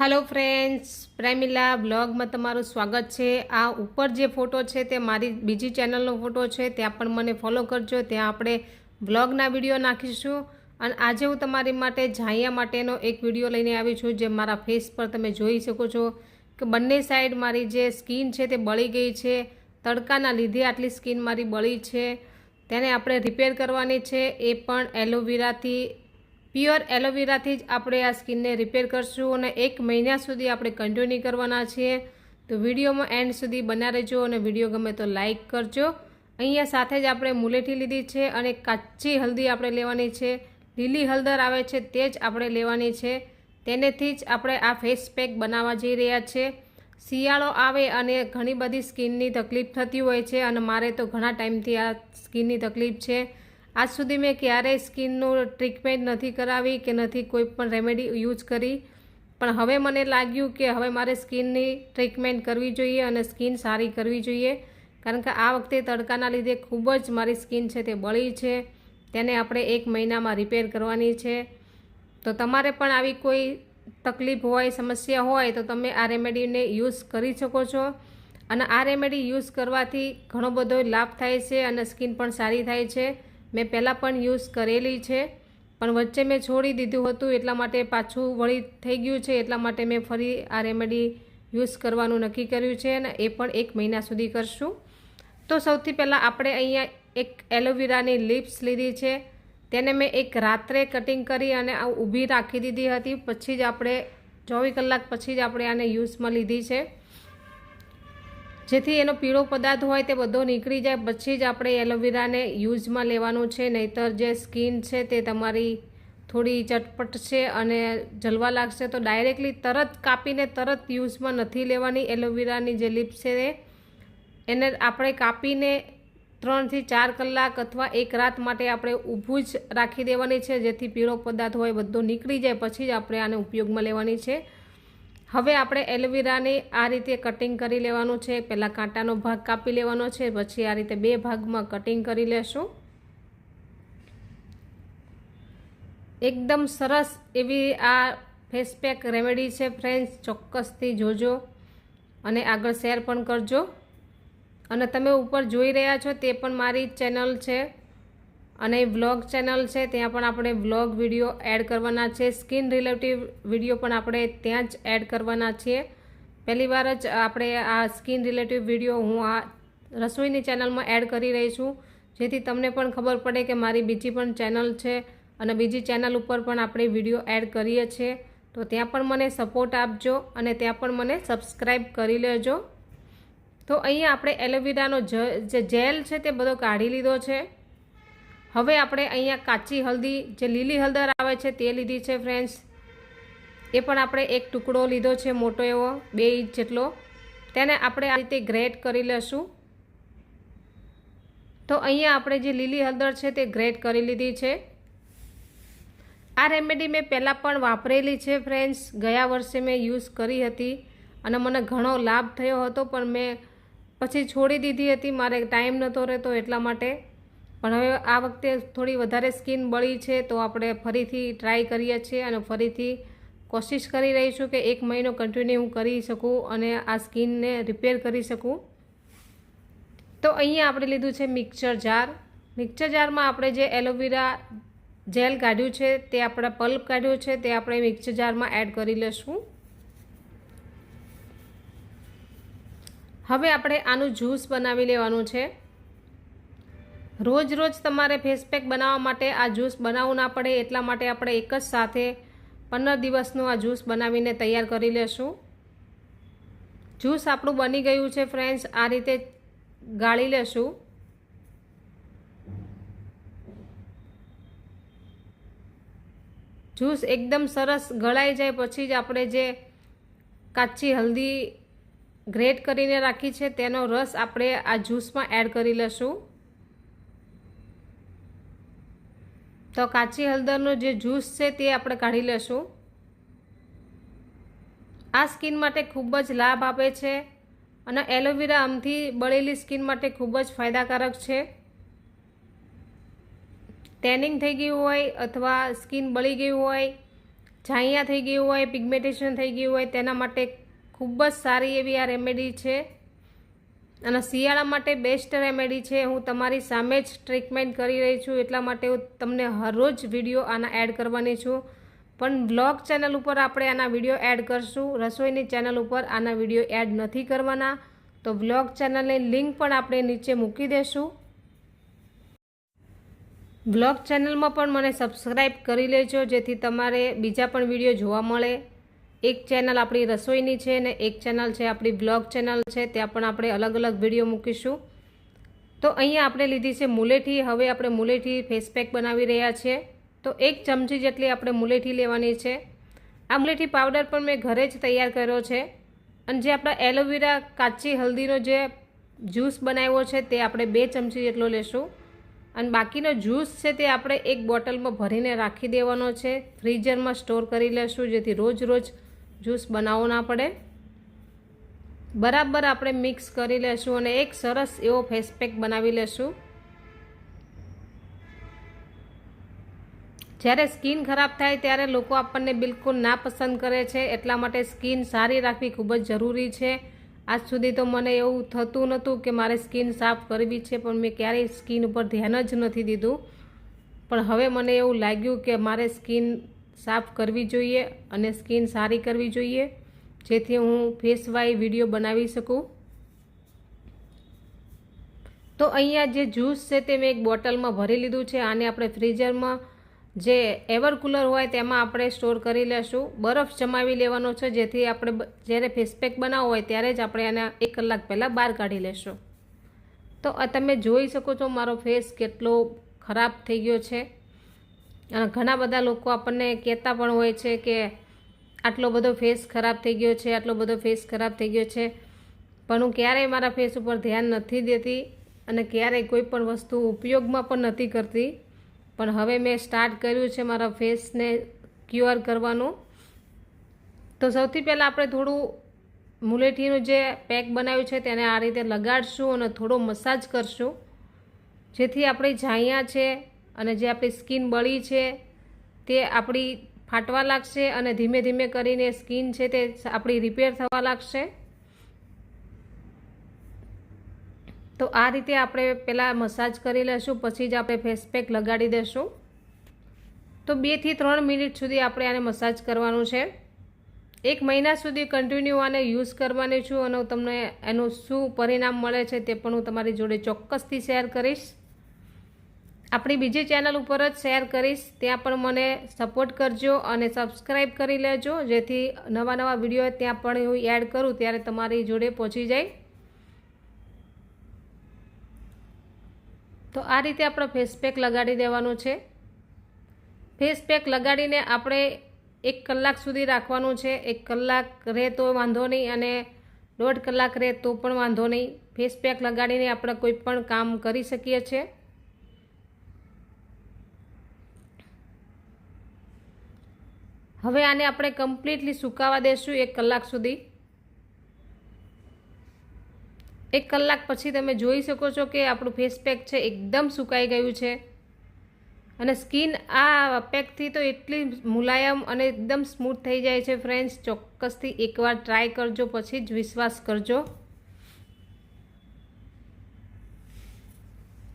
હાલો friends પ્રેમિલા બ્લોગમાં તમારું સ્વાગત છે. આ ઉપર જે ફોટો છે, તે મારી બીજી ચેનલનો ફોટો છે. ત્યાં પણ મને ફોલો કરજો. ત્યાં આપણે બ્લોગના વીડિયો નાખીશું. અને આજે હું તમારી માટે ઝાયા માટેનો એક વીડિયો લઈને આવી છું, જે મારા ફેસ પર તમે જોઈ શકો છો કે બંને સાઈડ મારી જે સ્કિન છે, તે બળી ગઈ છે. તડકાના લીધે આટલી સ્કિન મારી બળી છે. તેને આપણે રિપેર કરવાની છે. એ પણ એલોવેરાથી પ્યોર એલોવેરાથી જ આપણે આ સ્કિનને રિપેર કરશું અને એક મહિના સુધી આપણે કન્ટિન્યુ કરવાના છીએ. તો વિડીયોમાં એન્ડ સુધી બના રહેજો અને વીડિયો ગમે તો લાઇક કરજો. અહીંયા સાથે જ આપણે મુલેઠી લીધી છે અને કાચી હલ્દી આપણે લેવાની છે. લીલી હળદર આવે છે તે જ આપણે લેવાની છે. તેનેથી જ આપણે આ ફેસ પેક બનાવવા જઈ રહ્યા છે. શિયાળો આવે અને ઘણી બધી સ્કિનની તકલીફ થતી હોય છે અને મારે તો ઘણા ટાઈમથી આ સ્કિનની તકલીફ છે. આજ સુધી મેં ક્યારેય સ્કિનનું ટ્રીટમેન્ટ નથી કરાવી કે નથી કોઈ પણ રેમેડી યુઝ કરી. પણ હવે મને લાગ્યું કે હવે મારે સ્કિનની ટ્રીટમેન્ટ કરવી જોઈએ અને સ્કિન સારી કરવી જોઈએ. કારણ કે આ વખતે તડકાના લીધે ખૂબ જ મારી સ્કિન છે તે બળી છે. તેને આપણે એક મહિનામાં રિપેર કરવાની છે. તો તમારે પણ આવી કોઈ તકલીફ હોય, સમસ્યા હોય તો તમે આ રેમેડીને યુઝ કરી શકો છો. અને આ રેમેડી યુઝ કરવાથી ઘણો બધો લાભ થાય છે અને સ્કિન પણ સારી થાય છે. મેં પહેલાં પણ યુઝ કરેલી છે, પણ વચ્ચે મેં છોડી દીધું હતું, એટલા માટે પાછું વળી થઈ ગયું છે, એટલા માટે મેં ફરી આ રેમેડી યુઝ કરવાનું નક્કી કર્યું છે અને એ પણ એક મહિના સુધી કરશું. તો સૌથી પહેલાં આપણે અહીંયા એક એલોવેરાની લિપ્સ લીધી છે, તેને મેં એક રાત્રે કટિંગ કરી અને આ ઊભી રાખી દીધી હતી, પછી જ આપણે ચોવીસ કલાક પછી જ આપણે આને યુઝમાં લીધી છે. જેથી એનો પીળો પદાર્થ હોય તે બધો નીકળી જાય. પછી જ આપણે એલોવેરાને યુઝમાં લેવાનું છે, નહીતર જે સ્કિન છે તે તમારી થોડી ચટપટ છે અને જલવા લાગશે તો ડાયરેક્ટલી તરત કાપીને તરત યુઝમાં નથી લેવાની. એલોવેરાની જે લીપ છે એને આપણે કાપીને ત્રણથી ચાર કલાક અથવા એક રાત માટે આપણે ઊભું જ રાખી દેવાની છે, જેથી પીળો પદાર્થ હોય બધો નીકળી જાય. પછી જ આપણે આને ઉપયોગમાં લેવાની છે. હવે આપણે એલોવેરાને આ રીતે કટિંગ કરી લેવાનું છે. પહેલાં કાંટાનો ભાગ કાપી લેવાનો છે, પછી આ રીતે બે ભાગમાં કટિંગ કરી લેશું. એકદમ સરસ એવી આ ફેસ પેક રેમેડી છે ફ્રેન્ડ્સ ચોક્કસથી જોજો અને આગળ શેર પણ કરજો. અને તમે ઉપર જોઈ રહ્યા છો તે પણ મારી ચેનલ છે. અને વ્લોગ ચેનલ છે, ત્યાં પણ આપણે વ્લોગ વીડિયો એડ કરવાના છે. સ્કિન રિલેટિવ વીડિયો પણ આપણે ત્યાં જ એડ કરવાના છીએ. પહેલી વાર જ આપણે આ સ્કિન રિલેટિવ વીડિયો હું આ રસોઈની ચેનલમાં એડ કરી રહી છું. જેથી તમને પણ ખબર પડે કે મારી બીજી પણ ચેનલ છે અને બીજી ચેનલ ઉપર પણ આપણે વીડિયો એડ કરીએ છીએ. તો ત્યાં પણ મને સપોર્ટ આપજો અને ત્યાં પણ મને સબસ્ક્રાઈબ કરી લેજો. તો અહીંયા આપણે એલોવેરાનો જે જેલ છે તે બધો કાઢી લીધો છે. હવે આપણે અહીંયા કાચી હલ્દી, જે લીલી હળદર આવે છે તે લીધી છે ફ્રેન્ડ્સ એ પણ આપણે એક ટુકડો લીધો છે મોટો એવો, બે ઇંચ જેટલો. તેને આપણે આ રીતે ગ્રેટ કરી લેશું. તો અહીંયા આપણે જે લીલી હળદર છે તે ગ્રેટ કરી લીધી છે. આ રેમેડી મેં પહેલાં પણ વાપરેલી છે ફ્રેન્ડ્સ ગયા વર્ષે મેં યુઝ કરી હતી અને મને ઘણો લાભ થયો હતો, પણ મેં પછી છોડી દીધી હતી, મારે ટાઈમ નહોતો રહેતો એટલા માટે. પણ હવે આ વખતે થોડી વધારે સ્કિન બળી છે તો આપણે ફરીથી ટ્રાય કરીએ છીએ અને ફરીથી કોશિશ કરી રહીશું કે એક મહિનો કન્ટિન્યુ હું કરી શકું અને આ સ્કિનને રિપેર કરી શકું. તો અહીંયા આપણે લીધું છે મિક્સર જાર મિક્સર જારમાં આપણે જે એલોવેરા જેલ કાઢ્યું છે, તે આપણે પલ્પ કાઢ્યું છે, તે આપણે મિક્સર જારમાં એડ કરી લઈશું. હવે આપણે આનું જ્યુસ બનાવી લેવાનું છે. રોજ રોજ તમારે ફેસ પેક બનાવવા માટે આ જ્યુસ બનાવવું ના પડે, એટલા માટે આપણે એક જ સાથે પંદર દિવસનું આ જ્યુસ બનાવીને તૈયાર કરી લેશું. જ્યુસ આપણું બની ગયું છે ફ્રેન્ડ્સ આ રીતે ગાળી લેશું. જ્યુસ એકદમ સરસ ગળાઈ જાય પછી જ આપણે જે કાચી હલ્દી ગ્રેટ કરીને રાખી છે, તેનો રસ આપણે આ જ્યુસમાં એડ કરી લઈશું તો કાચી હળદરનો જે જ્યુસ છે તે આપણે કાઢી લેશું. આ સ્કિન માટે ખૂબ જ લાભ આપે છે અને એલોવેરા આમથી બળેલી સ્કિન માટે ખૂબ જ ફાયદાકારક છે. ટેનિંગ થઈ ગયું હોય અથવા સ્કિન બળી ગયું હોય છાંયા થઈ ગયું હોય, પિગમેન્ટેશન થઈ ગયું હોય, તેના માટે ખૂબ જ સારી એવી આ રેમેડી છે. અને શિયાળા માટે બેસ્ટ રેમેડી છે. હું તમારી સામે જ ટ્રીટમેન્ટ કરી રહી છું. એટલા માટે હું તમને હરરોજ વીડિયો આના એડ કરવાની છું. પણ બ્લોગ ચેનલ ઉપર આપણે આના વીડિયો એડ કરશું. રસોઈની ચેનલ ઉપર આના વીડિયો એડ નથી કરવાના. તો બ્લોગ ચેનલની લિંક પણ આપણે નીચે મૂકી દેશું. બ્લોગ ચેનલમાં પણ મને સબસ્ક્રાઈબ કરી લેજો. જેથી તમારે બીજા પણ વીડિયો જોવા મળે. એક ચેનલ આપણી રસોઈની છે ને એક ચેનલ છે આપણી બ્લોગ ચેનલ છે, ત્યાં પણ આપણે અલગ અલગ વીડિયો મૂકીશું. તો અહીંયા આપણે લીધી છે મુલેઠી, હવે આપણે મુલેઠી ફેસ પેક બનાવી રહ્યા છીએ. તો એક ચમચી જેટલી આપણે મુલેઠી લેવાની છે. આ મુલેઠી પાવડર પણ મેં ઘરે જ તૈયાર કર્યો છે. અને જે આપણા એલોવેરા કાચી હલ્દીનો જે જ્યુસ બનાવ્યો છે તે આપણે બે ચમચી જેટલો લેશું. અને બાકીનો જ્યુસ છે તે આપણે એક બોટલમાં ભરીને રાખી દેવાનો છે. ફ્રીઝરમાં સ્ટોર કરી લેશું, જેથી રોજ રોજ જ્યુસ બનાવવો ના પડે. બરાબર આપણે મિક્સ કરી લેશું અને એક સરસ એવો ફેસ પેક બનાવી લેશું. જ્યારે સ્કિન ખરાબ થાય ત્યારે લોકો આપણને બિલકુલ ના પસંદ કરે છે, એટલા માટે સ્કિન સારી રાખવી ખૂબ જ જરૂરી છે. આજ સુધી તો મને એવું થતું નહોતું કે મારે સ્કિન સાફ કરવી છે, પણ મેં ક્યારેય સ્કિન ઉપર ધ્યાન જ નથી દીધું. પણ હવે મને એવું લાગ્યું કે મારે સ્કિન સાફ કરવી જોઈએ અને સ્કિન સારી કરવી જોઈએ. જેથી હું ફેસ વાય વીડિયો બનાવી શકું. તો અહીંયા જે જ્યુસ છે તે મેં એક બોટલમાં ભરી લીધું છે. આને આપણે ફ્રીઝરમાં જે એવર કુલર હોય તેમાં આપણે સ્ટોર કરી લેશું. બરફ જમાવી લેવાનો છે. જેથી આપણે જ્યારે ફેસ પેક બનાવવો હોય ત્યારે જ આપણે એને એક કલાક પહેલાં બહાર કાઢી લેશું. તો તમે જોઈ શકો છો મારો ફેસ કેટલો ખરાબ થઈ ગયો છે. અને ઘણા બધા લોકો આપણને કહેતા પણ હોય છે કે આટલો બધો ફેસ ખરાબ થઈ ગયો છે, આટલો બધો ફેસ ખરાબ થઈ ગયો છે. પણ હું ક્યારેય મારા ફેસ ઉપર ધ્યાન નથી દેતી અને ક્યારેય કોઈ પણ વસ્તુ ઉપયોગમાં પણ નથી કરતી. પણ હવે મેં સ્ટાર્ટ કર્યું છે મારા ફેસને ક્યુઆર કરવાનું. તો સૌથી પહેલાં આપણે થોડું મુલેઠીનું જે પેક બનાવ્યું છે તેને આ રીતે લગાડશું અને થોડો મસાજ કરશું. જેથી આપણી જાયા છે અને જે આપણી સ્કિન બળી છે, તે આપણી ફાટવા લાગશે અને ધીમે ધીમે કરીને સ્કિન છે તે આપણી રિપેર થવા લાગશે. તો આ રીતે આપણે પહેલાં મસાજ કરી લેશું, પછી જ આપણે ફેસ પેક લગાડી દેશું. તો બેથી ત્રણ મિનિટ સુધી આપણે આને મસાજ કરવાનું છે. એક મહિના સુધી કન્ટિન્યુ આને યુઝ કરવાની છું અને તમને એનું શું પરિણામ મળે છે તે પણ હું તમારી જોડે ચોક્કસથી શેર કરીશ. આપણી બીજી ચેનલ ઉપર જ શેર કરીશ. ત્યાં પણ મને સપોર્ટ કરજો અને સબસ્ક્રાઈબ કરી લેજો. જેથી નવા નવા વીડિયો ત્યાં પણ હું એડ કરું ત્યારે તમારી જોડે પહોંચી જાય. તો આ રીતે આપણે ફેસ પેક લગાડી દેવાનું છે. ફેસ પેક લગાડીને આપણે એક કલાક સુધી રાખવાનું છે. એક કલાક રહે તો વાંધો નહીં અને દોઢ કલાક રહે તો પણ વાંધો નહીં. ફેસ પેક લગાડીને આપણે કોઈ પણ કામ કરી શકીએ છીએ. હવે આને આપણે કમ્પ્લીટલી સુકાવા દેશું એક કલાક સુધી. એક કલાક પછી તમે જોઈ શકો છો કે આપણું ફેસ પેક છે એકદમ સુકાઈ ગયું છે. અને સ્કિન આ પેકથી તો એટલી મુલાયમ અને એકદમ સ્મૂથ થઈ જાય છે ફ્રેન્ડ્સ ચોક્કસથી એકવાર ટ્રાય કરજો, પછી જ વિશ્વાસ કરજો.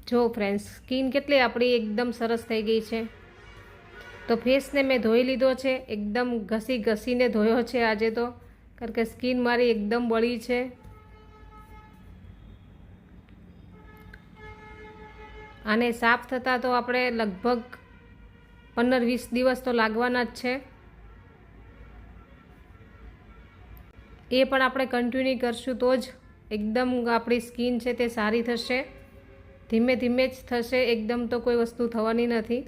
જો ફ્રેન્ડ્સ સ્કિન કેટલી આપણી એકદમ સરસ થઈ ગઈ છે. તો ફેસને મેં ધોઈ લીધો છે. એકદમ ઘસી ઘસીને ધોયો છે આજે તો. કારણ કે સ્કિન મારી એકદમ બળી છે. આને સાફ થતાં તો આપણે લગભગ પંદર વીસ દિવસ તો લાગવાના જ છે. એ પણ આપણે કન્ટિન્યુ કરશું તો જ એકદમ આપણી સ્કિન છે તે સારી થશે. ધીમે ધીમે જ થશે, એકદમ તો કોઈ વસ્તુ થવાની નથી.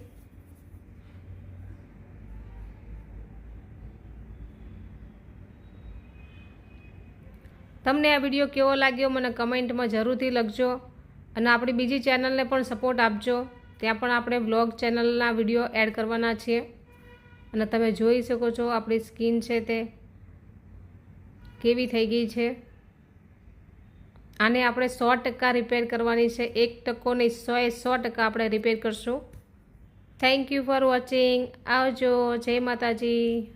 તમને આ વીડિયો કેવો લાગ્યો મને કમેન્ટમાં જરૂરથી લખજો. અને આપણી બીજી ચેનલને પણ સપોર્ટ આપજો. ત્યાં પણ આપણે બ્લોગ ચેનલના વીડિયો એડ કરવાના છીએ. અને તમે જોઈ શકો છો આપણી સ્કિન છે તે કેવી થઈ ગઈ છે. આને આપણે સો ટકા રિપેર કરવાની છે. એક ટકો નહીં સો એ સો ટકા આપણે રિપેર કરશું. થેન્ક યુ ફોર વોચિંગ આવજો. જય માતાજી.